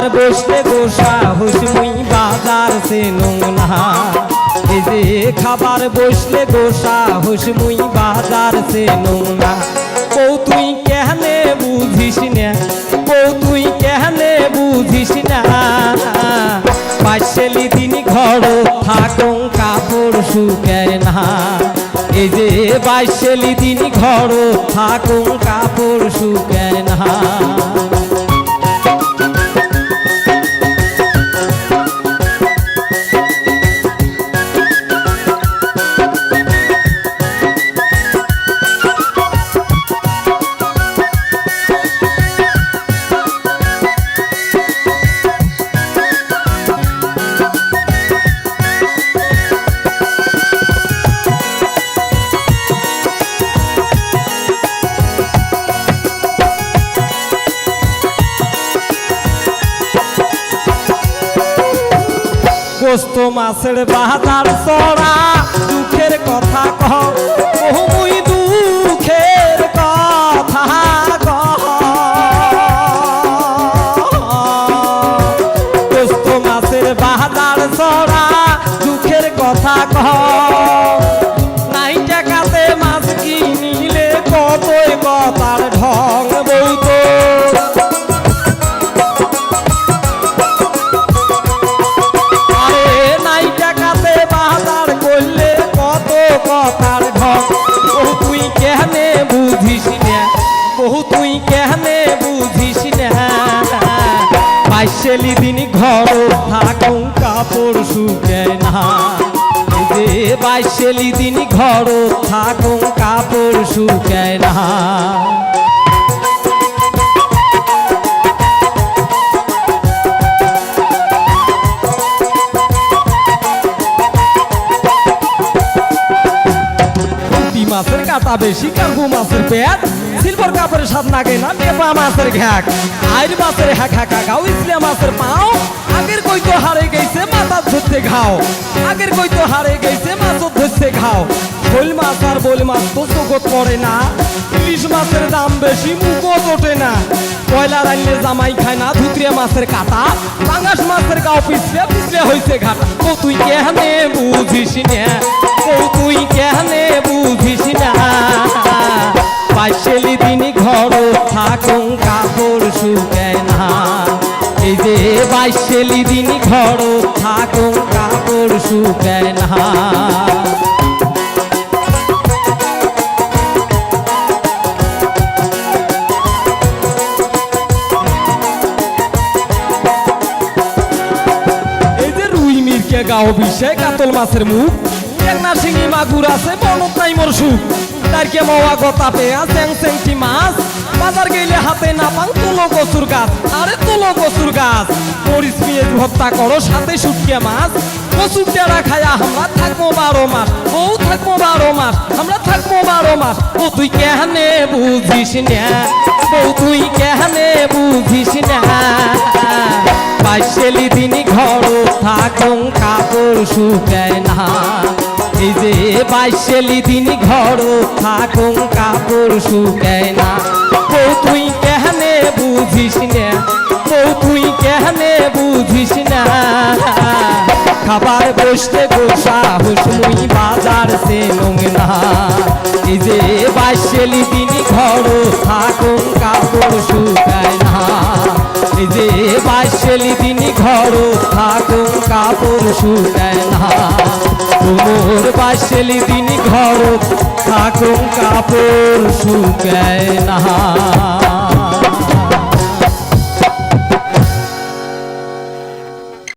খাবার বসলে গোসা হুসমুই বাজার সে নোংনা এই যে খাবার বসলে গোসা হুসমুই বাজার সে নোংনা বউ তুই কেহনে বুঝিস না, বউ তুই কেহনে বুঝিস না। পাশেলি দিন ঘর থাকুন কাপড় শুকায় না। এই যে বাইশেলি দিন ঘর থাকুন কাপড় শুকায় না। গোস্ত মাছের বাহাদার চড়া। কেহনে বুঝিস না। বাইশেলি দিন ঘর থাকুন কাপড় শুকে না। যে বাইশেলি দিন ঘর থাকুন কাপড় শুকে না। মাছের কাটা বেশি কার্গু মাছের পেট সিলভার কাপড়ের স্বাদ লাগে না পেপা মাছের ঘ্যাক। আইর মাছের হ্যাক হ্যাকা গাও ইসলে মাছের পাও। আগের কই তো হারে গেছে মাথা ধরতে ঘাও। আগের কই তো হারে গেছে মাছ ধরতে ঘাও। শোল মাছ আর বোল মাছ তো চোখত পড়ে না। ইলিশ মাছের দাম বেশি, মুখও ওঠে না। কয়লা রান্নে জামাই খায় না, ধুতরিয়া মাছের কাটা। পাঙ্গাস মাছের গাও পিছলে পিছলে হইছে ঘাটা। ও তুই কেহনে বুঝিস না। ও তুই কেহনে বাইশেলি দিন ঘর থাকুন কাপড় শুকায় না। গাও বিষে কাতল মাছের মুখ। টেংনা শিঙি মাগুর আছে বনত নাই মোর সুখ তারকে মাওয়া গতা পেয়া চ্যাং চ্যাংটি মাছ। বাজার গেলে হাতে না পাং তুলো কচুর গাছ। কচুর গাছ। মরিচ পেঁয়াজ ভর্তা করো, সাথে শুটকে মাছ। কচুর টেরা খায়া আমরা থাকব বারো মাস। ও থাকব বারো মাস, আমরা থাকব বারো মাস। ও তুই কেহনে বুঝিস না? ও তুই কেহনে বুঝিস না? বাইশেলি দিন ঘর থাকুন, কাপড় শুকায় না। এই যে বাইশেলি দিন ঘর থাকুন, কাপড় শুকায় না। ও তুই কেহনে বুঝিস না? তুই কেহনে বুঝিস না? খাবার বসতে গোসা হুসমুই বাজার সে নোংনা এই যে বাইশেলি দিন ঘর থাকুন কাপড় শুকায় না। এই যে বাইশেলি দিন ঘর থাকুন কাপড় শুকায় না। তোমার বাইশেলি দিন ঘর থাকুন কাপড় শুকায় না।